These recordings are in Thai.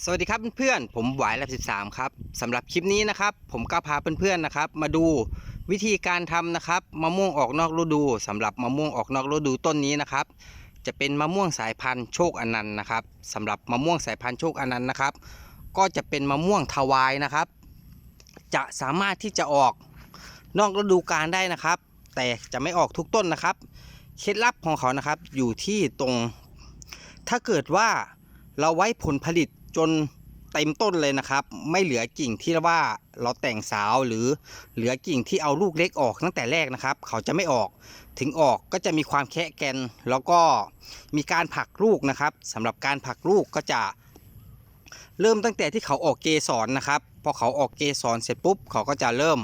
สวัสดีครับเพื่อนๆ ผมหวายแลบ13 ครับสำหรับคลิปนี้นะครับ ผมก็พาเพื่อนๆนะครับ มาดูวิธีการทำนะครับมะม่วงออกนอกฤดูสำหรับมะม่วงออกนอกฤดูต้นนี้นะครับ จะเป็นมะม่วงสายพันธุ์โชคอนันต์นะครับสำหรับมะม่วงสายพันธุ์โชคอนันต์นะครับ ก็จะเป็นมะม่วงทวายนะครับ จะสามารถที่จะออกนอกฤดูกาลได้นะครับ แต่จะไม่ออกทุกต้นนะครับเคล็ดลับของเขานะครับอยู่ที่ตรง ถ้าเกิดว่าเราไว้ผลผลิต จนเต็มต้นเลยนะครับ ไม่เหลือกิ่งที่ว่าเราแต่งสาวหรือเหลือกิ่งที่เอาลูกเล็กออกตั้งแต่แรกนะครับ เขาจะไม่ออกถึงออกก็จะมีความแคะแกนแล้วก็มีการผลักลูกนะครับสำหรับการผลักลูกก็จะ เริ่มตั้งแต่ที่เขาออกเกสรนะครับพอเขาออกเกสรเสร็จปุ๊บเขาก็จะเริ่ม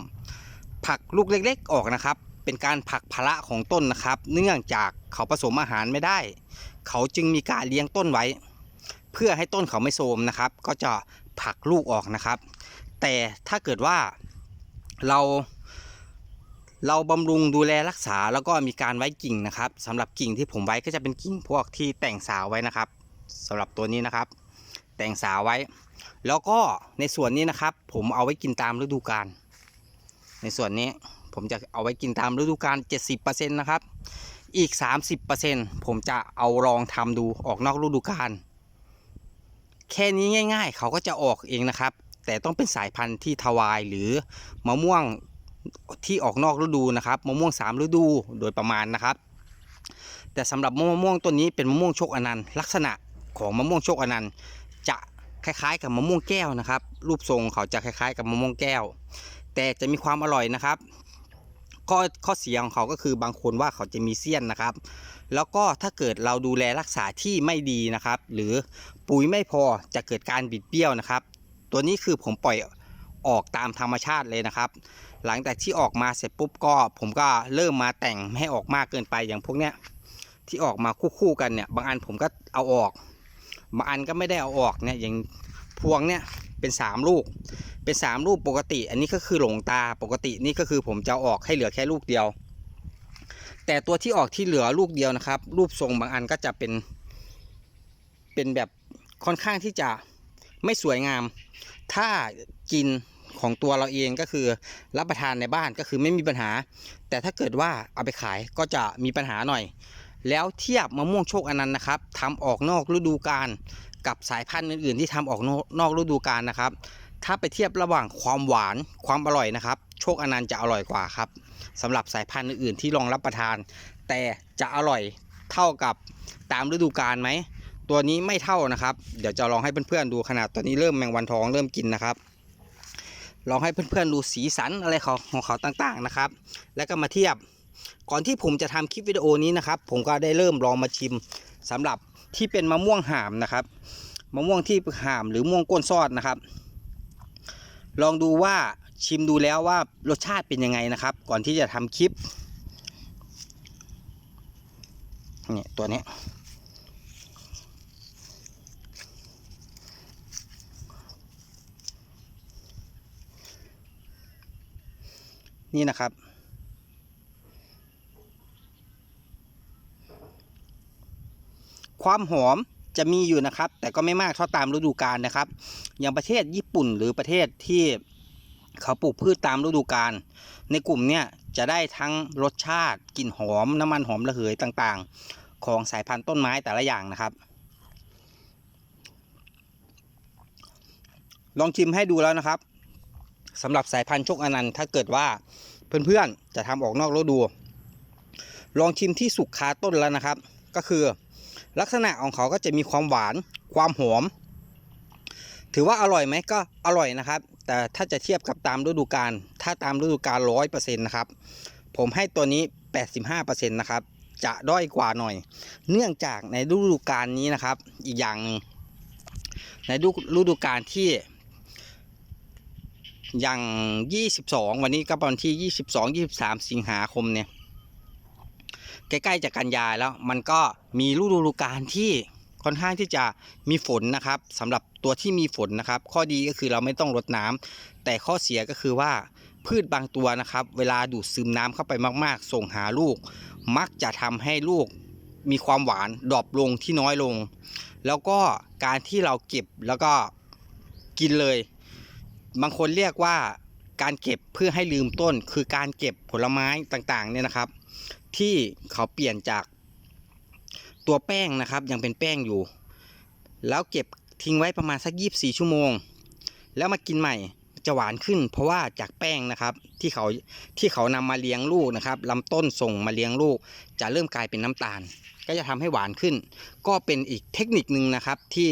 ผลักลูกเล็ก ๆ ออกนะครับ เป็นการผลักภาระของต้นนะครับ เนื่องจากเขาผสมอาหารไม่ได้ เขาจึงมีการเลี้ยงต้นไว้ พื่อให้ต้นเขาไม่โทรมนะครับ ก็จะผลักลูกออกนะครับ แต่ถ้าเกิดว่าเราเราบำรุงดูแลรักษาแล้วก็มีการไว้กิ่งนะครับสำหรับกิ่งที่ผมไว้ก็จะเป็นกิ่งพวกที่แต่งสาวไว้นะครับสำหรับตัวนี้นะครับ แต่งสาวไว้ แล้วก็ในส่วนนี้นะครับ ผมเอาไว้กินตามฤดูกาลในส่วนนี้ผมจะเอาไว้กินตามฤดูกาล70%นะครับ อีก 30%ผมจะเอาลองทำดูออกนอกฤดูกาล แค่นี้ง่าย ๆ เขาก็จะออกเองนะครับ แต่ต้องเป็นสายพันธุ์ที่ทวายหรือมะม่วงที่ออกนอกฤดูนะครับมะม่วงสามฤดูโดยประมาณนะครับ แต่สำหรับมะม่วงต้นนี้เป็นมะม่วงโชคอนันต์ลักษณะของมะม่วงโชคอนันต์จะคล้ายๆ กับมะม่วงแก้วนะครับ รูปทรงเขาจะคล้ายๆ กับมะม่วงแก้ว แต่จะมีความอร่อยนะครับ ข้อข้อเสียของเขาก็คือบางคนว่าเขาจะมีเสี้ยนนะครับ แล้วก็ถ้าเกิดเราดูแลรักษาที่ไม่ดีนะครับ หรือปุ๋ยไม่พอจะเกิดการบิดเบี้ยวนะครับ ตัวนี้คือผมปล่อยออกตามธรรมชาติเลยนะครับ หลังจากที่ออกมาเสร็จปุ๊บก็ ผมก็เริ่มมาแต่งให้ออกมากเกินไปอย่างพวกเนี้ยที่ออกมาคู่ๆกันเนี่ย บางอันผมก็เอาออก บางอันก็ไม่ได้เอาออกเนี่ยอย่างพวงเนี่ยเป็นสามลูก เป็นสามลูกปกติ อันนี้ก็คือหลงตาปกตินี่ก็คือผมจะออกให้เหลือแค่ลูกเดียว แต่ตัวที่ออกที่เหลือลูกเดียวนะครับ รูปทรงบางอันก็จะเป็น เป็นแบบค่อนข้างที่จะไม่สวยงาม ถ้ากินของตัวเราเองก็คือรับประทานในบ้านก็คือไม่มีปัญหา แต่ถ้าเกิดว่าเอาไปขายก็จะมีปัญหาหน่อย แล้วเทียบมะม่วงโชคอนันต์นะครับทำออกนอกฤดูกาลกับสายพันธุ์อื่นๆ ที่ทำอออกนอกฤดูกาลนะครับ ถ้าไปเทียบระหว่างความหวานความอร่อยนะครับ โชคอนันต์จะอร่อยกว่าครับสำหรับสายพันธุ์อื่นๆที่ลองรับประทาน แต่จะอร่อยเท่ากับตามฤดูกาลไหมตัวนี้ไม่เท่านะครับ เดี๋ยวจะลองให้เพื่อนๆดูขนาดตัวนี้เริ่มแมงวันทองเริ่มกินนะครับ ลองให้เพื่อนๆดูสีสันอะไรของของเขาต่างๆนะครับ แล้วก็มาเทียบ ก่อนที่ผมจะทำคลิปวิดีโอนี้นะครับ ผมก็ได้เริ่มลองมาชิมสำหรับที่เป็นมะม่วงห่ามนะครับ มะม่วงที่ห่ามหรือม่วงก้นซอดนะครับ ลองดูว่าชิมดูแล้วว่ารสชาติเป็นยังไงนะครับ ก่อนที่จะทำคลิปเนี่ยตัวนี้นี่นะครับ ความหอม จะมีอยู่นะครับ แต่ก็ไม่มากเท่าตามฤดูกาลนะครับ อย่างประเทศญี่ปุ่นหรือประเทศที่เขาปลูกพืชตามฤดูกาลในกลุ่มเนี้ยจะได้ทั้งรสชาติกลิ่นหอมน้ำมันหอมระเหยต่างๆ ของสายพันธุ์ต้นไม้แต่ละอย่างนะครับ ลองชิมให้ดูแล้วนะครับสำหรับสายพันธุ์ชคอนันต์ถ้าเกิดว่าเพื่อนๆจะทำออกนอกฤดู ลองชิมที่สุกคาต้นแล้วนะครับ ก็คือ ลักษณะของเขาก็จะมีความหวานความหอม ถือว่าอร่อยไหมก็อร่อยนะครับ แต่ถ้าจะเทียบกับตามฤดูกาลถ้าตามฤดูกาลร้อยเปอร์เซ็นต์นะครับ ผมให้ตัวนี้85%นต์นะครับ จะด้อยกว่าหน่อย เนื่องจากในฤดูกาลนี้นะครับ อีกอย่างนึงในฤดูกาลที่อย่าง 22 วันนี้ก็วันที่ 22 23 สิงหาคมเนี่ย ใกล้ๆจากกันยาแล้ว มันก็มีฤดูกาลที่ค่อนข้างที่จะมีฝนนะครับสำหรับตัวที่มีฝนนะครับ ข้อดีก็คือเราไม่ต้องรดน้ำแต่ข้อเสียก็คือว่าพืชบางตัวนะครับ เวลาดูดซึมน้ำเข้าไปมาก ๆ ส่งหาลูก มักจะทำให้ลูกมีความหวานดรอปลงที่น้อยลง แล้วก็การที่เราเก็บแล้วก็กินเลย บางคนเรียกว่าการเก็บเพื่อให้ลืมต้น คือการเก็บผลไม้ต่างๆเนี่ยนะครับ ที่เขาเปลี่ยนจากตัวแป้งนะครับ ยังเป็นแป้งอยู่ แล้วเก็บทิ้งไว้ประมาณสัก24ชั่วโมง แล้วมากินใหม่จะหวานขึ้น เพราะว่าจากแป้งนะครับที่เขาที่เขานำมาเลี้ยงลูกนะครับลำต้นส่งมาเลี้ยงลูก จะเริ่มกลายเป็นน้ำตาล ก็จะทำให้หวานขึ้น ก็เป็นอีกเทคนิคนึงนะครับที่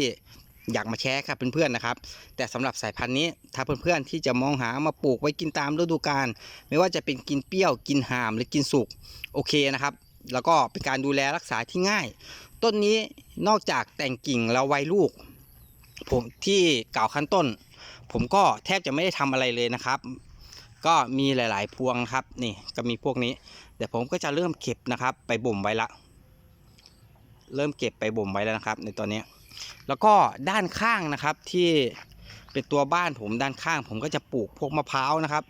อยากมาแชร์ครับเพื่อนๆนะครับ แต่สำหรับสายพันธุ์นี้ถ้าเพื่อนๆที่จะมองหามาปลูกไว้กินตามฤดูกาลไม่ว่าจะเป็นกินเปรี้ยวกินหามหรือกินสุกโอเคนะครับ แล้วก็เป็นการดูแลรักษาที่ง่าย ต้นนี้นอกจากแต่งกิ่งแล้วไว้ลูก ผมที่กล่าวขั้นต้น ผมก็แทบจะไม่ได้ทำอะไรเลยนะครับ ก็มีหลาย ๆ พวงครับนี่ก็มีพวกนี้เดี๋ยวผมก็จะเริ่มเก็บนะครับ ไปบ่มไว้ละ เริ่มเก็บไปบ่มไว้แล้วนะครับ ในตอนนี้ แล้วก็ด้านข้างนะครับที่เป็นตัวบ้านผมด้านข้าง ผมก็จะปลูกพวกมะพร้าวนะครับ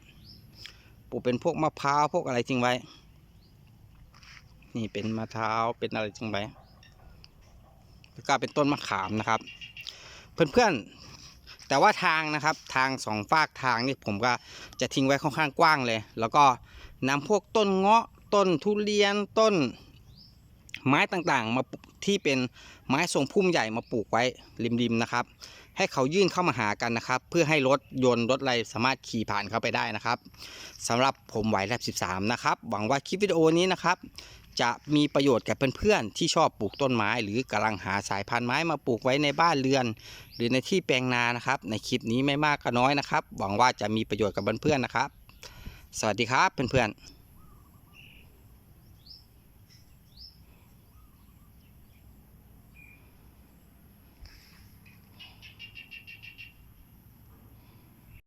ปลูกเป็นพวกมะพร้าวพวกอะไรจริงไว้ นี่เป็นมะพร้าวเป็นอะไรจริงไว้แล้วก็เป็นต้นมะขามนะครับ เพื่อนๆแต่ว่าทางนะครับทางสองฝากทางนี่ผมก็จะทิ้งไว้ค่อนข้างกว้างเลย แล้วก็นำพวกต้นเงาะต้นทุเรียนต้นไม้ต่างๆ มา ที่เป็นไม้ทรงพุ่มใหญ่มาปลูกไว้ริมๆนะครับ ให้เขายื่นเข้ามาหากันนะครับ เพื่อให้รถยนต์รถอะไรสามารถขี่ผ่านเข้าไปได้นะครับสำหรับผมไหวแลบ13 นะครับ หวังว่าคลิปวิดีโอนี้นะครับจะมีประโยชน์แก่เพื่อนๆที่ชอบปลูกต้นไม้ หรือกำลังหาสายพันธุ์ไม้มาปลูกไว้ในบ้านเรือน หรือในที่แปลงนานะครับ ในคลิปนี้ไม่มากก็น้อยนะครับ หวังว่าจะมีประโยชน์กับเพื่อนๆนะครับ สวัสดีครับเพื่อนๆ